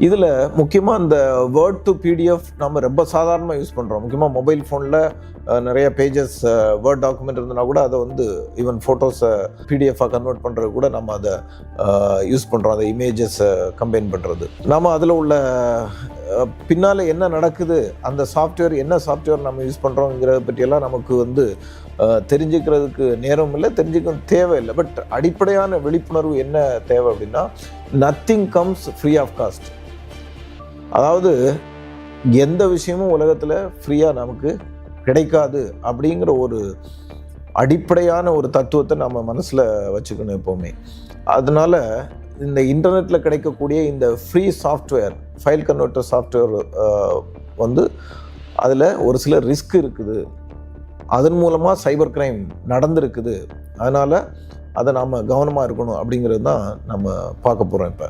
இதில் முக்கியமாக இந்த வேர்ட் டு பிடிஎஃப் நம்ம ரொம்ப சாதாரணமாக யூஸ் பண்ணுறோம் முக்கியமாக மொபைல் ஃபோனில் நிறைய பேஜஸ் வேர்ட் டாக்குமெண்ட் இருந்தனா கூட அதை வந்து ஈவன் ஃபோட்டோஸை பிடிஎஃபாக கன்வெர்ட் பண்ணுறது கூட நம்ம அதை யூஸ் பண்ணுறோம் அந்த இமேஜஸை கம்பைன் பண்ணுறது நம்ம அதில் உள்ள பின்னால் என்ன நடக்குது அந்த சாஃப்ட்வேர் என்ன சாஃப்ட்வேர் நம்ம யூஸ் பண்ணுறோங்கிறத பற்றியெல்லாம் நமக்கு வந்து தெரிஞ்சுக்கிறதுக்கு நேரம் இல்லை தெரிஞ்சுக்க தேவையில்லை. பட் அடிப்படையான விழிப்புணர்வு என்ன தேவை அப்படின்னா nothing comes free of cost அதாவது எந்த விஷயமும் உலகத்தில் ஃப்ரீயாக நமக்கு கிடைக்காது அப்படிங்கிற ஒரு அடிப்படையான ஒரு தத்துவத்தை நம்ம மனசில் வச்சுக்கணும் எப்போவுமே. அதனால் இந்த இன்டர்நெட்டில் கிடைக்கக்கூடிய இந்த free software file converter software வந்து அதில் ஒரு சில ரிஸ்க் இருக்குது. அதன் மூலமாக சைபர் கிரைம் நடந்திருக்குது. அதனால் அதை நாம் கவனமாக இருக்கணும் அப்படிங்கிறது தான் நம்ம பார்க்க போகிறோம் இப்போ.